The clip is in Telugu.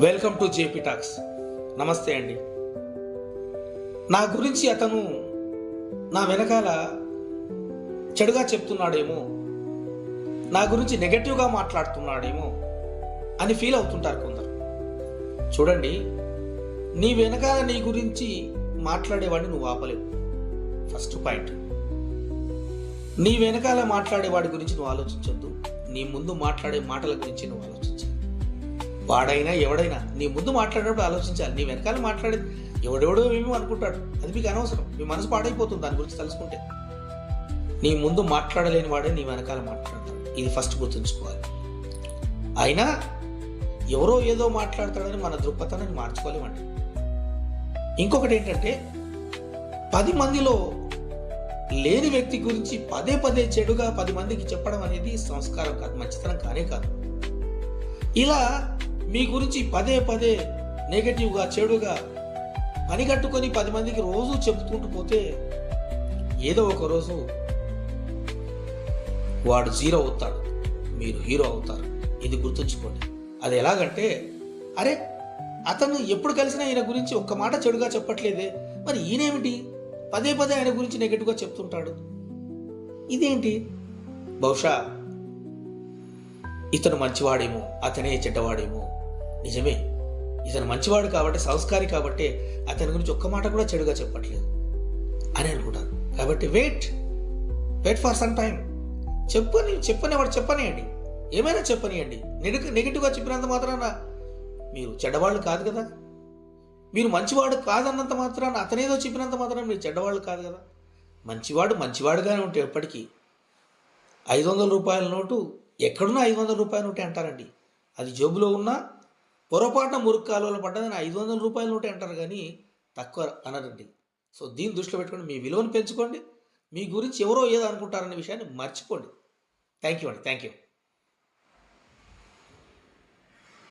వెల్కమ్ టు జేపీ టాక్స్ నమస్తే అండి. నా గురించి అతను నా వెనకాల చెడుగా చెప్తున్నాడేమో నా గురించి నెగటివ్గా మాట్లాడుతున్నాడేమో అని ఫీల్ అవుతుంటారు కొందరు. చూడండి నీ వెనకాల నీ గురించి మాట్లాడేవాడిని నువ్వు ఆపలేవు. ఫస్ట్ పాయింట్ నీ వెనకాల మాట్లాడేవాడి గురించి నువ్వు ఆలోచించొద్దు. నీ ముందు మాట్లాడే మాటల గురించి నువ్వు ఆలోచించు వాడైనా ఎవడైనా నీ ముందు మాట్లాడేటప్పుడు ఆలోచించాలి. నీ వెనకాల మాట్లాడే ఎవడెవడో ఏమో అనుకుంటాడు. అది మీకు అనవసరం. మీ మనసు పాడైపోతుంది దాని గురించి తెలుసుకుంటే నీ ముందు మాట్లాడలేని వాడే నీ వెనకాల మాట్లాడతాడు. ఇది ఫస్ట్ గుర్తుంచుకోవాలి. అయినా ఎవరో ఏదో మాట్లాడతాడని మన దృక్పథాన్ని మార్చుకోలేమండి. ఇంకొకటి ఏంటంటే పది మందిలో లేని వ్యక్తి గురించి పదే పదే చెడుగా పది మందికి చెప్పడం అనేది సంస్కారం కాదు మంచితనం కానే కాదు. ఇలా మీ గురించి పదే పదే నెగటివ్గా చెడుగా పనిగట్టుకొని పది మందికి రోజు చెప్పుకుంటూ పోతే ఏదో ఒక రోజు వాడు జీరో అవుతాడు. మీరు హీరో అవుతారు. ఇది గుర్తుంచుకోండి. అది ఎలాగంటే అరే అతను ఎప్పుడు కలిసినా ఈయన గురించి ఒక్క మాట చెడుగా చెప్పట్లేదే. మరి ఈయనేమిటి? పదే పదే ఆయన గురించి నెగటివ్గా చెప్తుంటాడు. ఇదేంటి? బహుశా ఇతను మంచివాడేమో అతనే చెడ్డవాడేమో నిజమే. ఇతను మంచివాడు కాబట్టి సంస్కారి కాబట్టి అతని గురించి ఒక్క మాట కూడా చెడుగా చెప్పట్లేదు. అని అనుకుంటాను. కాబట్టి wait. Wait for some time చెప్పని చెప్పని వాడు చెప్పనియండి. ఏమైనా చెప్పనియండి. నెగటివ్ నెగిటివ్గా చెప్పినంత మాత్రాన మీరు చెడ్డవాళ్ళు కాదు కదా. మీరు మంచివాడు కాదన్నంత మాత్రాన అతనేదో చెప్పినంత మాత్రాన మీరు చెడ్డవాళ్ళు కాదు కదా. మంచివాడు మంచివాడుగానే ఉంటే ఎప్పటికీ ఐదు వందల రూపాయల నోటు ఎక్కడున్నా ఐదు వందల రూపాయల నోటే అంటారండి. అది జేబులో ఉన్నా పొరపాటున మురుగు కాలువలో పడ్డదని ఐదు వందల రూపాయల నోటే అంటారు కానీ తక్కువ అనరండి. సో దీన్ని దృష్టిలో పెట్టుకోండి. మీ విలువను పెంచుకోండి. మీ గురించి ఎవరో ఏదో అనుకుంటారనే విషయాన్ని మర్చిపోండి. థ్యాంక్ యూ అండి. Thank you